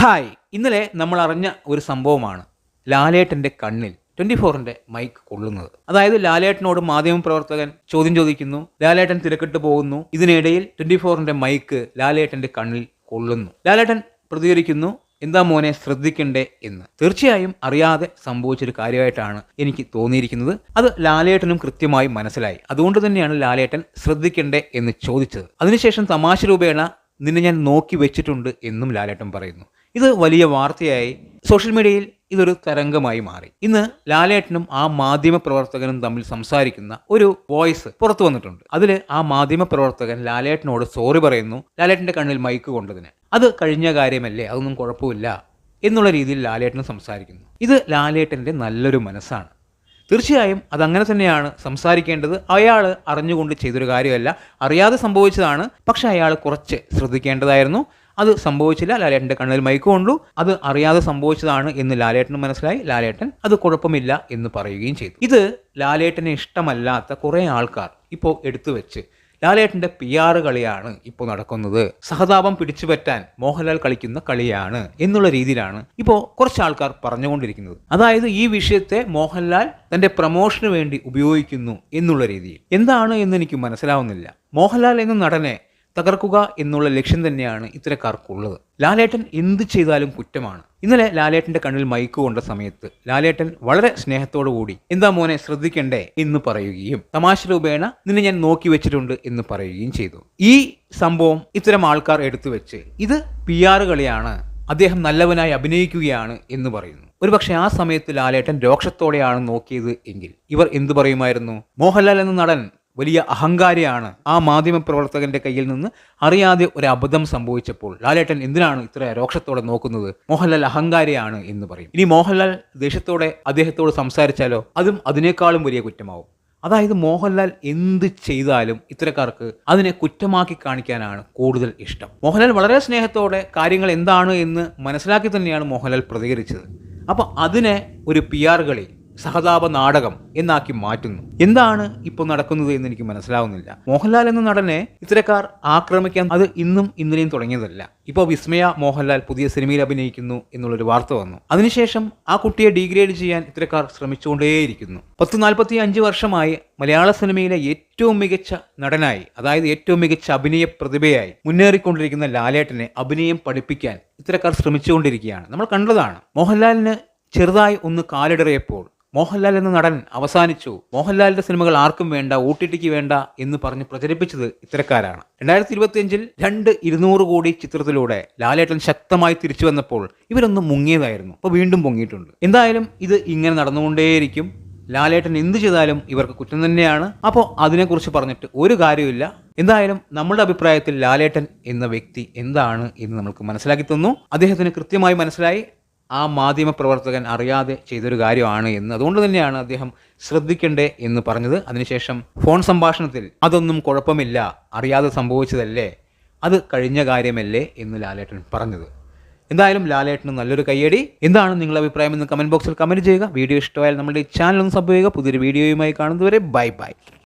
Hi. ഇന്നലെ നമ്മൾ അറിഞ്ഞ ഒരു സംഭവമാണ് ലാലേട്ടന്റെ കണ്ണിൽ ട്വന്റി ഫോറിന്റെ മൈക്ക് കൊള്ളുന്നത്. അതായത് ലാലേട്ടനോട് മാധ്യമപ്രവർത്തകൻ ചോദ്യം ചോദിക്കുന്നു ലാലേട്ടൻ തിരക്കിട്ട് പോകുന്നു ഇതിനിടയിൽ ട്വന്റി ഫോറിന്റെ മൈക്ക് ലാലേട്ടന്റെ കണ്ണിൽ കൊള്ളുന്നു. ലാലേട്ടൻ പ്രതികരിക്കുന്നു എന്താ മോനെ ശ്രദ്ധിക്കണ്ടേ? എന്ന്. തീർച്ചയായും അറിയാതെ സംഭവിച്ചൊരു കാര്യമായിട്ടാണ് എനിക്ക് തോന്നിയിരിക്കുന്നത്. അത് ലാലേട്ടനും കൃത്യമായി മനസ്സിലായി. അതുകൊണ്ട് തന്നെയാണ് ലാലേട്ടൻ ശ്രദ്ധിക്കണ്ടേ എന്ന് ചോദിച്ചത്. അതിനുശേഷം തമാശ രൂപേണ നിന്നെ ഞാൻ നോക്കി വെച്ചിട്ടുണ്ട് എന്നും ലാലേട്ടൻ പറയുന്നു. ഇത് വലിയ വാർത്തയായി. സോഷ്യൽ മീഡിയയിൽ ഇതൊരു തരംഗമായി മാറി. ഇന്ന് ലാലേട്ടനും ആ മാധ്യമ പ്രവർത്തകനും തമ്മിൽ സംസാരിക്കുന്ന ഒരു വോയിസ് പുറത്തു വന്നിട്ടുണ്ട്. അതിൽ ആ മാധ്യമ പ്രവർത്തകൻ ലാലേട്ടനോട് സോറി പറയുന്നു. ലാലേട്ടന്റെ കണ്ണിൽ മൈക്ക് കൊണ്ടതിന്. അത് കഴിഞ്ഞ കാര്യമല്ലേ? അതൊന്നും കുഴപ്പമില്ല എന്നുള്ള രീതിയിൽ ലാലേട്ടൻ സംസാരിക്കുന്നു. ഇത് ലാലേട്ടന്റെ നല്ലൊരു മനസ്സാണ്. തീർച്ചയായും അതങ്ങനെ തന്നെയാണ് സംസാരിക്കേണ്ടത്. അയാൾ അറിഞ്ഞുകൊണ്ട് ചെയ്തൊരു കാര്യമല്ല. അറിയാതെ സംഭവിച്ചതാണ്. പക്ഷെ അയാൾ കുറച്ച് ശ്രദ്ധിക്കേണ്ടതായിരുന്നു. അത് സംഭവിച്ചില്ല. ലാലേട്ടന്റെ കണ്ണിൽ മൈക്ക് കൊണ്ടു. അത് അറിയാതെ സംഭവിച്ചതാണ് എന്ന് ലാലേട്ടന് മനസ്സിലായി. ലാലേട്ടൻ അത് കുഴപ്പമില്ല എന്ന് പറയുകയും ചെയ്തു. ഇത് ലാലേട്ടനെ ഇഷ്ടമല്ലാത്ത കുറേ ആൾക്കാർ ഇപ്പോൾ എടുത്തു വെച്ച് ലാലേട്ടന്റെ പി ആർ കളിയാണ് ഇപ്പോൾ നടക്കുന്നത്. സഹതാപം പിടിച്ചു പറ്റാൻ മോഹൻലാൽ കളിക്കുന്ന കളിയാണ് എന്നുള്ള രീതിയിലാണ് ഇപ്പോൾ കുറച്ച് ആൾക്കാർ പറഞ്ഞുകൊണ്ടിരിക്കുന്നത്. അതായത് ഈ വിഷയത്തെ മോഹൻലാൽ തന്റെ പ്രമോഷന് വേണ്ടി ഉപയോഗിക്കുന്നു എന്നുള്ള രീതിയിൽ. എന്താണ് എന്ന് എനിക്ക് മനസ്സിലാവുന്നില്ല. മോഹൻലാൽ എന്ന നടനെ തകർക്കുക എന്നുള്ള ലക്ഷ്യം തന്നെയാണ് ഇത്തരക്കാർക്കുള്ളത്. ലാലേട്ടൻ എന്ത് ചെയ്താലും കുറ്റമാണ്. ഇന്നലെ ലാലേട്ടന്റെ കണ്ണിൽ മൈക്ക് കൊണ്ട സമയത്ത് ലാലേട്ടൻ വളരെ സ്നേഹത്തോടു കൂടി എന്താ മോനെ ശ്രദ്ധിക്കണ്ടേ? എന്ന് പറയുകയും തമാശ രൂപേണ നിന്നെ ഞാൻ നോക്കി വെച്ചിട്ടുണ്ട് എന്ന് പറയുകയും ചെയ്തു. ഈ സംഭവം ഇത്തരം ആൾക്കാർ എടുത്തു വെച്ച് ഇത് പി ആർ കളിയാണ് അദ്ദേഹം നല്ലവനായി അഭിനയിക്കുകയാണ് എന്ന് പറയുന്നു. ഒരുപക്ഷെ ആ സമയത്ത് ലാലേട്ടൻ രോക്ഷത്തോടെയാണ് നോക്കിയത് എങ്കിൽ ഇവർ എന്തു പറയുമായിരുന്നു? മോഹൻലാൽ എന്ന നടൻ വലിയ അഹങ്കാരിയാണ് ആ മാധ്യമ പ്രവർത്തകന്റെ കയ്യിൽ നിന്ന് അറിയാതെ ഒരു അബദ്ധം സംഭവിച്ചപ്പോൾ. ലാലേട്ടൻ എന്തിനാണ് ഇത്ര രോക്ഷത്തോടെ നോക്കുന്നത്? മോഹൻലാൽ അഹങ്കാരിയാണ് എന്ന് പറയും. ഇനി മോഹൻലാൽ ദേഷ്യത്തോടെ അദ്ദേഹത്തോട് സംസാരിച്ചാലോ? അതും അതിനേക്കാളും വലിയ കുറ്റമാവും. അതായത് മോഹൻലാൽ എന്ത് ചെയ്താലും ഇത്തരക്കാർക്ക് അതിനെ കുറ്റമാക്കി കാണിക്കാനാണ് കൂടുതൽ ഇഷ്ടം. മോഹൻലാൽ വളരെ സ്നേഹത്തോടെ കാര്യങ്ങൾ എന്താണ് എന്ന് മനസ്സിലാക്കി തന്നെയാണ് മോഹൻലാൽ പ്രതികരിച്ചത്. അപ്പോൾ അതിനെ ഒരു പി ആർ കളി സഹതാപ നാടകം എന്നാക്കി മാറ്റുന്നു. എന്താണ് ഇപ്പോൾ നടക്കുന്നത് എന്ന് എനിക്ക് മനസ്സിലാവുന്നില്ല. മോഹൻലാൽ എന്ന നടനെ ഇത്തരക്കാർ ആക്രമിക്കാൻ അത് ഇന്നും ഇന്നലെയും തുടങ്ങിയതല്ല. ഇപ്പോൾ വിസ്മയ മോഹൻലാൽ പുതിയ സിനിമയിൽ അഭിനയിക്കുന്നു എന്നുള്ളൊരു വാർത്ത വന്നു. അതിനുശേഷം ആ കുട്ടിയെ ഡിഗ്രേഡ് ചെയ്യാൻ ഇത്തരക്കാർ ശ്രമിച്ചുകൊണ്ടേയിരിക്കുന്നു. പത്ത് നാൽപ്പത്തി അഞ്ച് വർഷമായി മലയാള സിനിമയിലെ ഏറ്റവും മികച്ച നടനായി അതായത് ഏറ്റവും മികച്ച അഭിനയ പ്രതിഭയായി മുന്നേറിക്കൊണ്ടിരിക്കുന്ന ലാലേട്ടനെ അഭിനയം പഠിപ്പിക്കാൻ ഇത്തരക്കാർ ശ്രമിച്ചുകൊണ്ടിരിക്കുകയാണ്. നമ്മൾ കണ്ടതാണ്. മോഹൻലാലിന് ചെറുതായി ഒന്ന് കാലിടറിയപ്പോൾ മോഹൻലാൽ എന്ന നടൻ അവസാനിച്ചു. മോഹൻലാലിന്റെ സിനിമകൾ ആർക്കും വേണ്ട ഒ ടി ടിക്ക് വേണ്ട എന്ന് പറഞ്ഞ് പ്രചരിപ്പിച്ചത് ഇത്തരക്കാരാണ്. രണ്ടായിരത്തി ഇരുപത്തിയഞ്ചിൽ രണ്ട് ഇരുന്നൂറ് കോടി ചിത്രത്തിലൂടെ ലാലേട്ടൻ ശക്തമായി തിരിച്ചു വന്നപ്പോൾ ഇവരൊന്നും മുങ്ങിയതായിരുന്നു. അപ്പോൾ വീണ്ടും പൊങ്ങിയിട്ടുണ്ട്. എന്തായാലും ഇത് ഇങ്ങനെ നടന്നുകൊണ്ടേയിരിക്കും. ലാലേട്ടൻ എന്ത് ചെയ്താലും ഇവർക്ക് കുറ്റം തന്നെയാണ്. അപ്പോൾ അതിനെക്കുറിച്ച് പറഞ്ഞിട്ട് ഒരു കാര്യമില്ല എന്തായാലും നമ്മുടെ അഭിപ്രായത്തിൽ ലാലേട്ടൻ എന്ന വ്യക്തി എന്താണ് എന്ന് നമ്മൾക്ക് മനസ്സിലാക്കി തന്നു. അദ്ദേഹത്തിന് കൃത്യമായി മനസ്സിലായി. ആ മാധ്യമപ്രവർത്തകൻ അറിയാതെ ചെയ്തൊരു കാര്യമാണ് എന്ന്. അതുകൊണ്ട് തന്നെയാണ് അദ്ദേഹം ശ്രദ്ധിക്കണ്ടേ എന്ന് പറഞ്ഞത്. അതിനുശേഷം ഫോൺ സംഭാഷണത്തിൽ അതൊന്നും കുഴപ്പമില്ല അറിയാതെ സംഭവിച്ചതല്ലേ അത് കഴിഞ്ഞ കാര്യമല്ലേ എന്ന് ലാലേട്ടൻ പറഞ്ഞത്. എന്തായാലും ലാലേട്ടന് നല്ലൊരു കയ്യടി. എന്താണ് നിങ്ങളുടെ അഭിപ്രായം എന്ന് കമന്റ് ബോക്സിൽ കമന്റ് ചെയ്യുക. വീഡിയോ ഇഷ്ടമായാൽ നമ്മുടെ ചാനൽ ഒന്ന് സബ് ചെയ്യുക. പുതിയൊരു വീഡിയോയുമായി കാണുന്നതുവരെ ബൈ ബൈ.